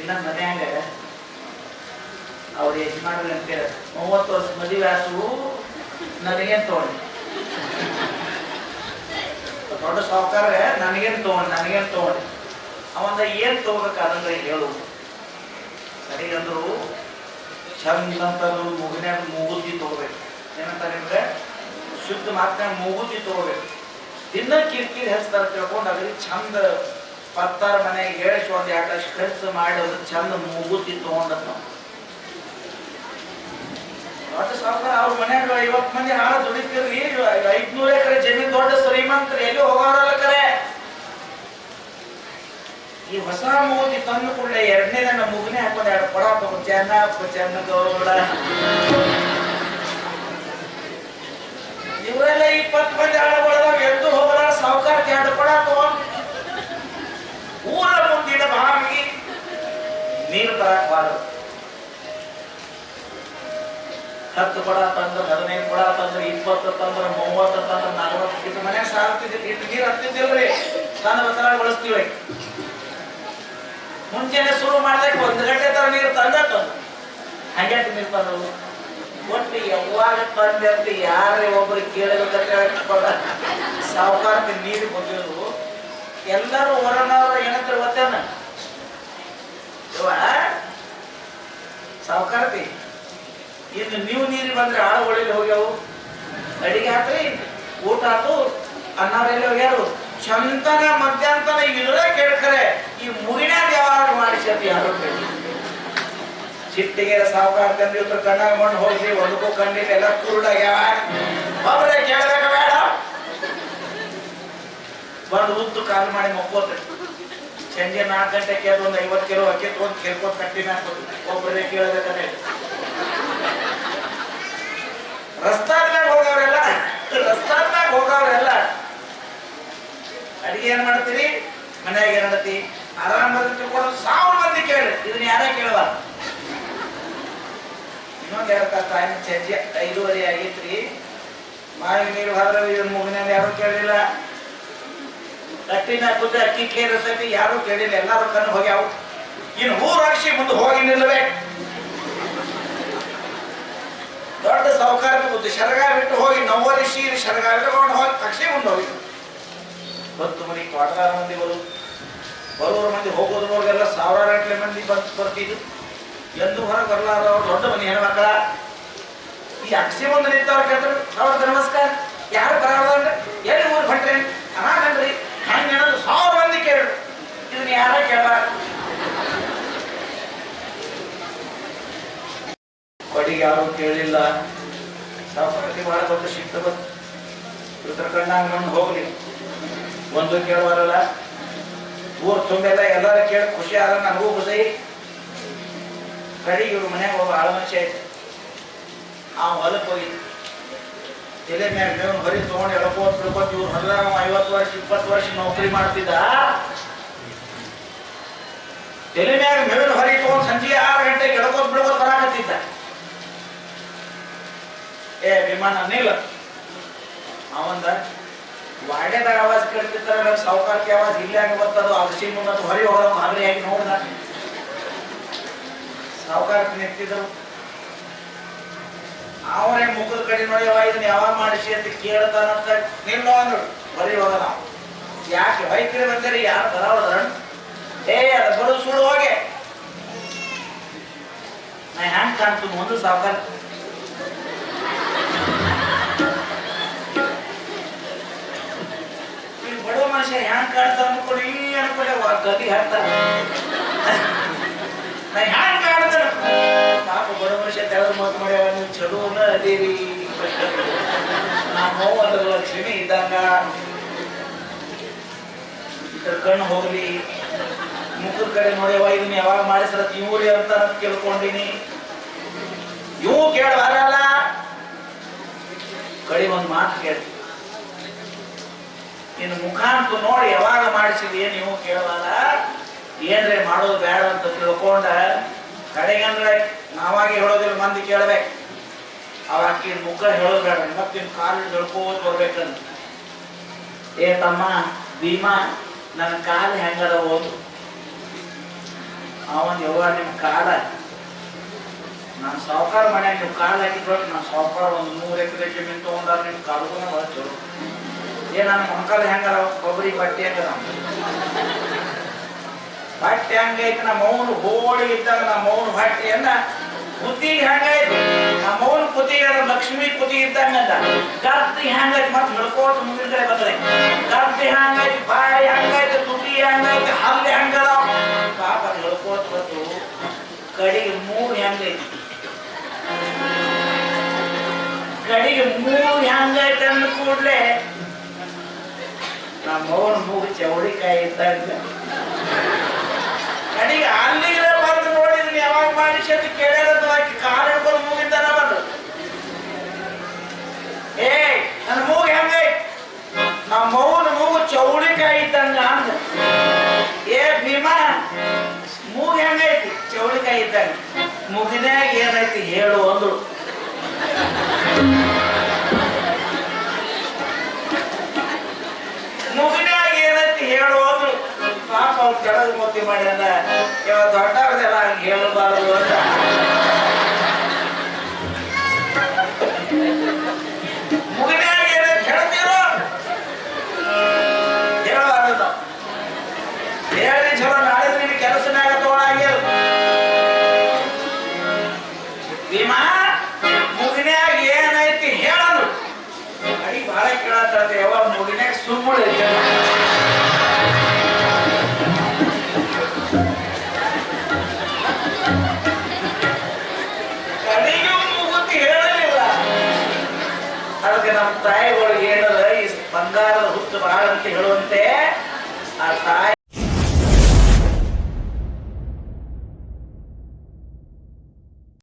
ದಿನ ಮನ್ಯಾಗ ಅವ್ರ ಯಜಮಾನ್ರು ಕೇಳ ಮೂವತ್ತು ವರ್ಷ ಮದುವೆ ಆಸು ನನಗೇನ್ ತಗೊಂಡು? ದೊಡ್ಡ ಸಾವುಕಾರ, ನನಗೇನ್ ತಗೊಂಡು ನನಗೇನ್ ತಗೊಂಡು? ಅವಂದ, ಏನ್ ತಗೋಬೇಕಾದಂದ್ರೆ ಹೇಳು. ಸರಿ ಚಂದ ಅಂತ ಮುಗಿನ್ಯಾಗ ಮೂಗುತಿ ತಗೋಬೇಕು. ಏನಂತಾರೆ ಶುದ್ಧ ಮಾತ್ರ ಮೂಗುತಿ ತಗೋಬೇಕು. ದಿನ ಕಿರಿಕಿರಿ ಹಚ್ತಾರ ತಿಳ್ಕೊಂಡು ಅದ್ರಿಗೆ ಚಂದ ಪತ್ತಾರ ಮನೆಗೆ ಹೇಳಿಸಿ ಒಂದು ಎರಡು ಖರ್ಚು ಮಾಡಿ ಅದ್ರ ಚಂದ ಮೂಗುತಿ ತಗೊಂಡದ್ ನಾವು. ದೊಡ್ಡ ಸಾವುಕಾರ, ಅವ್ರ ಮನ್ಯಾಗ ಐವತ್ತು ಮಂದಿ ಹಾಳ ದುಡಿತೀರಿ ಐದ್ನೂರ ಎಕರೆ ಜಮೀನ್ ದೊಡ್ಡ ಶ್ರೀಮಂತರು ಎಲ್ಲಿ ಹೋಗೋರಲ್ಲ ಕರೆ? ಈ ಹೊಸ ಮೂತಿ ತಂದು ಕೂಡಲೇ ಎರಡನೇ ನನ್ನ ಮುಗನೆ ಹಾಕೊಂಡು ಎರಡು ಕೊಡ ಚೆನ್ನ ಚೆನ್ನ ಗೌರವಗಳ ಇವರೆಲ್ಲ ಇಪ್ಪತ್ತು ಮಂದಿ ಆಳುಗಳದಾವ ಎದ್ದು ಹೋಗಲ್ಲ ಸಾವುಕಾರಕ್ಕೆ ಎರಡು ಕೊಡ ತಗೊಂಡು ಬಾವಿಗೆ ನೀರು ತರಕ್ ಬಾರದು. ಹತ್ತು ಕೊಡ ತಂದ್ರೆ ಹದಿನೈದು ಕೊಡ, ತಂದ್ರೆ ಇಪ್ಪತ್ತು, ತಂದ್ರೆ ಮೂವತ್ತು, ತಂದ್ರೆ ನಲವತ್ತು. ಇದು ಮನ್ಯಾಗ ಸಾಲ್ತಿದ್ದಿಲ್ಲ ಇಟ್ಟು ನೀರು ಹತ್ತಿದ್ದಿಲ್ರಿ? ನಾನು ಬಸರ ಬಳಸ್ತೀವಿ. ಮುಂಚೆನೆ ಶುರು ಮಾಡಿದಾಗ ಒಂದು ಗಂಟೆ ತರ ನೀರು ತಂದ ತಂದು ಹಂಗ್ಯಾಕೆ ನೀರು ತಂದವು ಒಟ್ಟು ಯಾವಾಗ ತಂದೆ ಅಂತ ಯಾರೇ ಒಬ್ರು ಕೇಳಬೇಕಂತ ಸಾವುಕಾರಕ್ಕೆ ನೀರು ಬಂದಿರೋದು ಎಲ್ಲರೂ ಹೊರನವ್ರು ಏನಂತಾರೆ ಗೊತ್ತೇನ ಇವ ಸಾವುಕಾರತಿ ಇನ್ನು ನೀವು ನೀರಿ ಬಂದ್ರೆ ಆಳುಗಳಲ್ಲಿ ಹೋಗ್ಯಾವು? ಅಡಿಗೆ ಹಾಕ್ರಿ ಊಟ ಆತು ಅನ್ನವರೆಲ್ಲ ಹೋಗ್ಯಾರು. ಚಂತನ ಮಧ್ಯಾಂತನ ಇಲ್ಲೇ ಕೇಳ್ಕರೆ, ಈ ಮುಗಿನ ವ್ಯವಹಾರ ಮಾಡಿಸತಿ ಯಾರು ಚಿಟ್ಟಿಗೆ ಸಾವುಕಾರ ತಂದ್ರೆ ಇವ್ರ ಕಣ್ಣಾಗ ಮಣ್ಣು ಹೋಗಿ ಒಂದಕ್ಕೂ ಕಣ್ಣಿಗೆ ಎಲ್ಲ ಕುರುಡಾಗ್ಯಾವ. ಒಬ್ಬರೇ ಕೇಳಬೇಕ ಬೇಡ. ಬಂದು ಉದ್ದು ಕಾಲು ಮಾಡಿ ಮಕ್ಕೋತ್ರಿ. ಸಂಜೆ ನಾಲ್ಕು ಗಂಟೆ ಅದು ಒಂದು ಐವತ್ತು ಕಿಲೋ ಅಕ್ಕಿ ತೊಗೊಂಡು ಕೇಳ್ಕೊಂಡು ಕಟ್ಟಿ ಹಾಕೋದು ಒಬ್ಬರೇ ಕೇಳಬೇಕಂದ್ರೆ. ರಸ್ತಾದ್ಮ್ಯಾಗ ಹೋಗವ್ರೆಲ್ಲ ರಸ್ತಾದ್ಮ್ಯಾಗ ಹೋಗವ್ರೆಲ್ಲ, ಅಡಿಗೆ ಏನ್ ಮಾಡ್ತೀರಿ? ಮನ್ಯಾಗ ಏನ್ ಮಾಡತಿ ಆರಾಮ ತಿಳ್ಕೊಂಡು ಸಾವಿರ ಮಂದಿ ಕೇಳಿ ಇದನ್ನ ಯಾರೇ ಕೇಳಲ್ಲ. ಇನ್ನೊಂದು ಹೇಳ್ತಾ ಟೈಮ್ ಚರ್ಚೆ ಐದೂವರೆ ಆಗೈತ್ರಿ. ಮಾವಿ ನೀರು ಹರಿದ್ರೆ ಇದನ್ನ ಮುಗಿನ ಯಾರು ಕೇಳಿಲ್ಲ ತಟ್ಟಿನ ಕುದ್ದ ಅಕ್ಕಿ ಕೇರ ಸತಿ ಯಾರು ಕೇಳಿಲ್ಲ. ಎಲ್ಲಾರು ಕಣ್ಣು ಹೋಗ್ಯಾವು ಇನ್ನು ಊರು ಅಕ್ಷಿ ಮುಂದೆ ಹೋಗಿ ನಿಲ್ಲವೇ. ದೊಡ್ಡ ಸಾವುಕಾರ ಬುದ್ಧಿ ಶರಗ ಬಿಟ್ಟು ಹೋಗಿ ನವ್ವರಿ ಶೀರಿ ಶರಗ ಇಟ್ಕೊಂಡು ಹೋಗಿ ಅಕ್ಷಿ ಮುಂದೆ ಹೋಗಿ ಬಂತು ಮನೆ ಕ್ವಾಟರ್ ಮಂದಿ ಬರು. ಬರೋರ ಮಂದಿ ಹೋಗೋದ್ರೊಳಗೆಲ್ಲ ಸಾವಿರಾರು ಗಂಟಲೆ ಮಂದಿ ಬಂದು ಬರ್ತಿದ್ರು. ಎಂದು ಹೊರಗೆ ಬರಲಾರ ದೊಡ್ಡ ಮನೆ ಹೆಣ್ಮಕ್ಳ ಈ ಅಕ್ಷಿ ಮುಂದೆ ನಿಂತವ್ರು ಕೇಳಿದ್ರು ಅವ್ರ ನಮಸ್ಕಾರ. ಯಾರು ಬರಲ್ಲ ಎಲ್ಲಿ ಊರು ಹೊಂಟ್ರಿ ಅನಾಗನ್ರಿ ಹಂಗೆ ಹೇಳೋದು ಸಾವಿರ ಮಂದಿ ಕೇಳಿದ್ರು ಇದನ್ನ ಯಾರ ಕೇಳಬಾರ್ದು ಕೊಡಿಗೆ ಯಾರು ಕೇಳಿಲ್ಲ. ಸಾವುಕಾರಕ್ಕೆ ಬಹಳ ದೊಡ್ಡ ಇದ್ರ ಕಣ್ಣಾಗ ಹೋಗ್ಲಿ. ಒಂದು ಕೇಳುವಾರಲ್ಲ ಊರ್ ತುಂಬೆಲ್ಲ ಎಲ್ಲಾರ ಕೇಳಿ ಖುಷಿ ಆದ ನನಗೂ ಖುಷಿ. ಕಡಿ ಇವ್ರ ಮನ್ಯಾಗ ಒಬ್ಬ ಆಳ ಮನುಷ್ಯ ಐತೆ. ಆ ಹೊಲಕ್ಕೆ ಹೋಗಿ ತಲೆ ಮ್ಯಾಗ ಮೇವ್ ಹೊರಿ ತಗೊಂಡು ಎಳ್ಕೋತ್ ಬಿಡ್ಕೋತ್ ಇವ್ರು ಹೊಲ ಐವತ್ತು ವರ್ಷ, ಇಪ್ಪತ್ತು ವರ್ಷ ನೌಕರಿ ಮಾಡ್ತಿದ್ದ. ತಲೆ ಮ್ಯಾಗ ಮೇವಿನ ಹೊರಗೆ ತಗೊಂಡು ಸಂಜೆ ಆರು ಗಂಟೆಗೆ ಎಳ್ಕೋತ್ ಬಿಡ್ಕೋತ್ ಬರಾಕತ್ತಿದ್ದ ಏ, ವಿಮಾನ, ನಿಲ್ಲ. ಅವಂದ ವಾಡ್ಯದಾಗ ಆವಾಜ್ ಕೇಳ್ತಿರ್ತಾರ ಸಾವುಕಾರಕ್ಕೆ ಆವಾಜ್ ಇಲ್ಲೇ ಹಂಗೆ ಬರ್ತದೋ ಅವಶ್ಯ ಮುಂದೆ ಹೊರಗೆ ಹೋಗೋದು ಮಾದರಿ ಆಗಿ ನೋಡ್ದ. ಸಾವುಕಾರಕ್ಕೆ ನಿಂತಿದ್ರು ಅವನೇ ಮುಖದ ಕಡೆ ನೋಡಿ ಅವ ಇದನ್ನ ಯಾವಾಗ ಮಾಡಿಸಿ ಅಂತ ಕೇಳ್ತಾನಂತ ನಿಲ್ಲೋ ಅಂದ್ರು ಹೊರಿ ಹೋಗೋಣ ಯಾಕೆ, ವೈದ್ಯರು ಬಂದರೆ ಯಾರು ಬರೋದ್ರ ಏ, ಅದ ಬರೋ ಸುಳ್ಳು ಹೋಗೆ. ನಾ ಹ್ಯಾಂಗ್ ಕಾಣ್ತು ಒಂದು ಸಾವುಕಾರ ಬಡವ ಮನುಷ್ಯ ಹ್ಯಾಂಗ್ ಕಾಣ್ತಾರ ಅನ್ಕೊಂಡು ಈ ಅನ್ಕೊಂಡೆ ಗದಿ ಹಾಕ್ತಾರ ನಾ ಹ್ಯಾಂಗ್ ಕಾಣ್ತಾರ ಪಾಪ ಬಡ ಮನುಷ್ಯ ಮಾತು ಮಾಡ್ಯಾವ, ನೀವು ಚಲೋನ ದೇವಿ ನಮ್ಮ ಒಂದು ಲಕ್ಷ್ಮಿ ಇದ್ದಂಗ. ಕಣ್ಣು ಹೋಗ್ಲಿ. ಮುಖದ ಕಡೆ ನೋಡ್ಯವ ಇದನ್ನ ಯಾವಾಗ ಮಾಡಿಸ್ರ ಇವ್ರಿ ಅಂತ ಕೇಳ್ಕೊಂಡಿನಿ. ಇವು ಕೇಳಬಾರಲ್ಲ ಕಡೆ ಒಂದ್ ಮಾತು ಕೇಳ್ತೀವಿ ಇನ್ನು ಮುಖ ಅಂತ ನೋಡಿ ಯಾವಾಗ ಮಾಡಿಸಿದ್ಯೆ ನೀವು ಕೇಳಬಾರ ಏನ್ರಿ ಮಾಡೋದು ಬೇಡ ಅಂತ ತಿಳ್ಕೊಂಡ ಕಡೆಗಂದ್ರೆ ನಾವಾಗಿ ಹೇಳೋದಿಲ್ಲ, ಮಂದಿ ಕೇಳ್ಬೇಕು. ಆಕಿ ಮುಖ ಹೇಳೋದು ಬೇಡ ಮತ್ತಿನ ಕಾಲು ಹೇಳ್ಕೋದ್ ಬರ್ಬೇಕಂತ. ಏ ತಮ್ಮ, ಭೀಮಾ, ನನ್ನ ಕಾಲು ಹೆಂಗದ ಓದು ಅವನ್ ಯವ್ವ ನಿಮ್ಮ ಕಾಡ. ನಾನು ಸಾವುಕಾರ ಮನ್ಯಾಗ ನೀವು ಕಾಲ ಹಾಕಿದ್ರು ನಾನು ಸಾವುಕಾರ ಒಂದು ನೂರು ಎಕರೆ ಜಮೀನ್ ತಗೊಂಡಾರ ನಿಮ್ಮ ಕಾಲುಗೂ ಭಾಳ ಚಲೋ ಏ ನನ್ನ ಮಂಕಾಲ ಹೆಂಗಾರ ಕೊಬ್ಬರಿ ಬಟ್ಟೆ ಹೆಂಗ ಬಟ್ಟೆ ಹಂಗೈತೆ ನಮ್ಮ ಮೌನ ಹೋಳಿ ಇದ್ದಾಗ ನಮ್ಮ ಮೌನ ಅಂದ. ಕುತಿ ಹೆಂಗೈತಿ ನಮ್ಮ ಮೌನ ಕುತಿ ಅದ, ಲಕ್ಷ್ಮಿ ಕುತಿ ಇದ್ದಂಗ ಅಂದ. ಗರ್ತಿ ಹೆಂಗೈತಿ ಮತ್ತೆ ಹಿಡ್ಕೋತ ಮುಂದಿನ ಕಡೆ ಬರ್ತದೆ. ಗರ್ತಿ ಹೆಂಗೈತಿ ಬಾಯಿ ಹೆಂಗೈತಿ ತುಟಿ ಹೆಂಗೈತಿ ಹಲ್ಲಿ ಹೆಂಗದ ಪಾಪ ಅದ್ ಹಿಡ್ಕೋತ ಬಂದು ಕಡೆಗೆ ಹೆಂಗೈತಿ ಕಡೆಗೆ ಮೂರು ಹೆಂಗೈತೆ ಅಂದ ಕೂಡ್ಲೆ ನಮ್ಮ ಮೂಗು ಚೌಳಿಕಾಯಿ ಇದ್ದಂಗ ಕಡೆಗೆ ಅಲ್ಲಿಗೆ ಬಂದು ನೋಡಿದ್ರಿ ಯಾವಾಗ ಮಾಡಿಸಿ ಅಂತ ಕೇಳ್ಯಾರದು ಆಕಿ ಕಾಲು ಹಿಡ್ಕೊಂಡು ಮೂಗಿದ್ದಾನ ಬಂದು. ಏ ನನ್ನ ಮೂಗು ಹೆಂಗೈ ನಮ್ಮ ಮೌನ ಮೂಗು ಚೌಳಿಕಾಯಿ ಇದ್ದಂಗ ಅಂದ ಏ ಭೀಮಾ, ಮೂಗು ಹೆಂಗೈತಿ ಚೌಳಿಕಾಯಿ ಇದ್ದಂಗ ಮುಗಿನ್ಯಾಗ ಏನಾಯ್ತು ಹೇಳು ಅಂದ್ರು ಮುಗಿದಾಗ ಏನೈತಿ ಹೇಳು ಅಂದ್ರು ಪಾಪ ಅವ್ನು ಕೆಳಗೆ ಮೋತಿ ಮಾಡ್ಯಾನ. ಯಾವ ದೊಡ್ಡವ್ರದೆಲ್ಲ ಹಂಗೆ ಹೇಳಬಾರದು ಅಂತ. ಅದಕ್ಕೆ ನಮ್ಮ ತಾಯಿಗಳಿಗೆ ಈ ಬಂಗಾರದ ಹುಟ್ಟು ಬಾಳ ಅಂತ ಹೇಳುವಂತೆ ಆ ತಾಯಿ